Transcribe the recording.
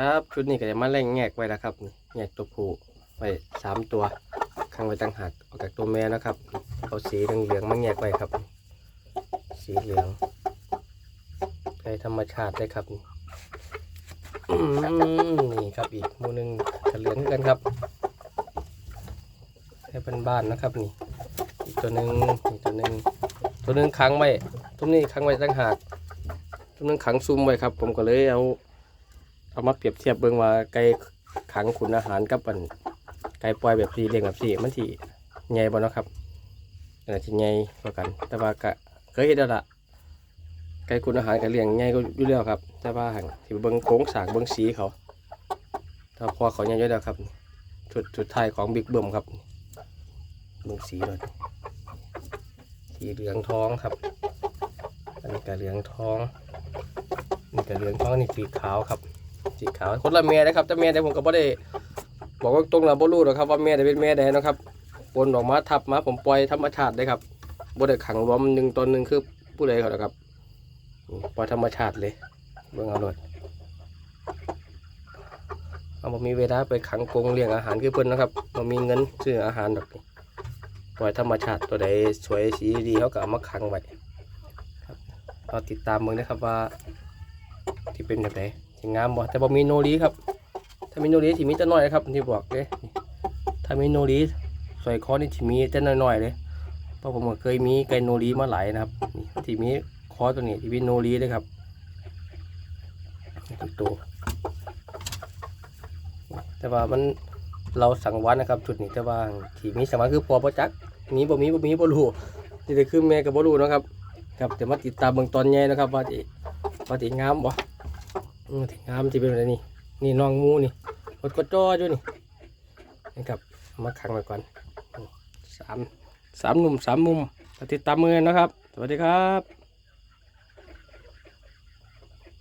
ครับชุดนี้ก็จะมาเล่งแงกไว้แล้วครับแงกตัวผู้ไว้สามตัวข้างไว้ตั้งหักออกจากตัวแม่นะครับเอาสีเหลืองๆมาแงกไว้ครับ สีเหลืองไก่ธรรมชาติได้ครับนี่ครับอีกมูหนึงกระเหลืองกันครับไก่เป็นบ้านนะครับนี่อีกตัวหนึ่งอีกตัวหนึ่งตัวหนึ่งค้างไว้ตัวนี้ค้างไว้ตั้งหากตัวหนึงขังซุ่มไว้ครับ ผมก็เลยเอา เอามาเปรียบเทียบเบิ่งว่าไก่ขังขุนอาหารกับอันไก่ปล่อยแบบสีเลี้ยงแบบสีมันที่ใหญ่บ่เนาะครับอันนั้นที่ใหญ่กว่ากัน แต่ว่าก็เคยเห็นแล้วล่ะไก่ขุนอาหารก็เลี้ยงใหญ่ก็อยู่แล้วครับ แต่ว่าหั่นที่เบิ่งโครงสางเบิ่งสีเขาถ้าพอเขาใหญ่อยู่แล้วครับชุดชุดไทายของบิ๊กเบิ้มครับเบิ่งสีเลยสีเหลืองทองครับ อันนี้ก็เหลืองทองนี่ก็เหลืองทองนี่สีขาวครับ สีขาว คนละแม่นะครับแต่แม่แต่ผมก็บ่ได้ บอกว่าตรงเราบ่รู้หรอกครับว่าแม่ได้เป็นแม่ใดนะครับปนออกมาทับมาผมปล่อยธรรมชาติได้ครับบ่ได้ขังรวมหนึ่งตนหนึ่งคือผู้ใดเขานะครับปล่อยธรรมชาติเลยเบิ่งเอาเลยเอาบ่มีเวลาไปขังกรงเลี้ยงอาหารคือเพิ่นนะครับบ่มีเงินซื้ออาหารดอกปล่อยธรรมชาติตัวใดสวยสีดีเขาก็เอามาขังไว้ครับเราติดตามเบิ่งนะครับว่าที่เป็นแบบไหน งามบ่แต่บ่มีโนรีครับ ถ้ามีโนรีที่มีแต่น้อยนะครับที่บอกเลยถ้ามีโนรีสอยคอนี่ที่มีแต่น้อยๆเลยเพราะผมก็เคยมีไก่โนรีมาหลายนะครับนี่ที่มีคอตัวนี้ที่มีโนรีเลยครับทุกตัวแต่ว่ามันเราสั่งวันนะครับ จุดนี้แต่ว่าที่มีสังวันคือพอประจักษ์มีบ่มีบ่มีบ่รู้นี่เลยคือแม่กับบ่รู้นะครับครับเดี๋ยวมาติดตามเบิ่งตอนใหญ่นะครับ ว่าจะว่าจะงามบ่ อืมถึงามที่เป็นแบบนี้ นี่น้องมูนี่รถก็จ้ออยู่นี่นะครับมาขังไว้ก่อนสามสามหนุ่มสามมุมติดตามมือนะครับ สวัสดีครับ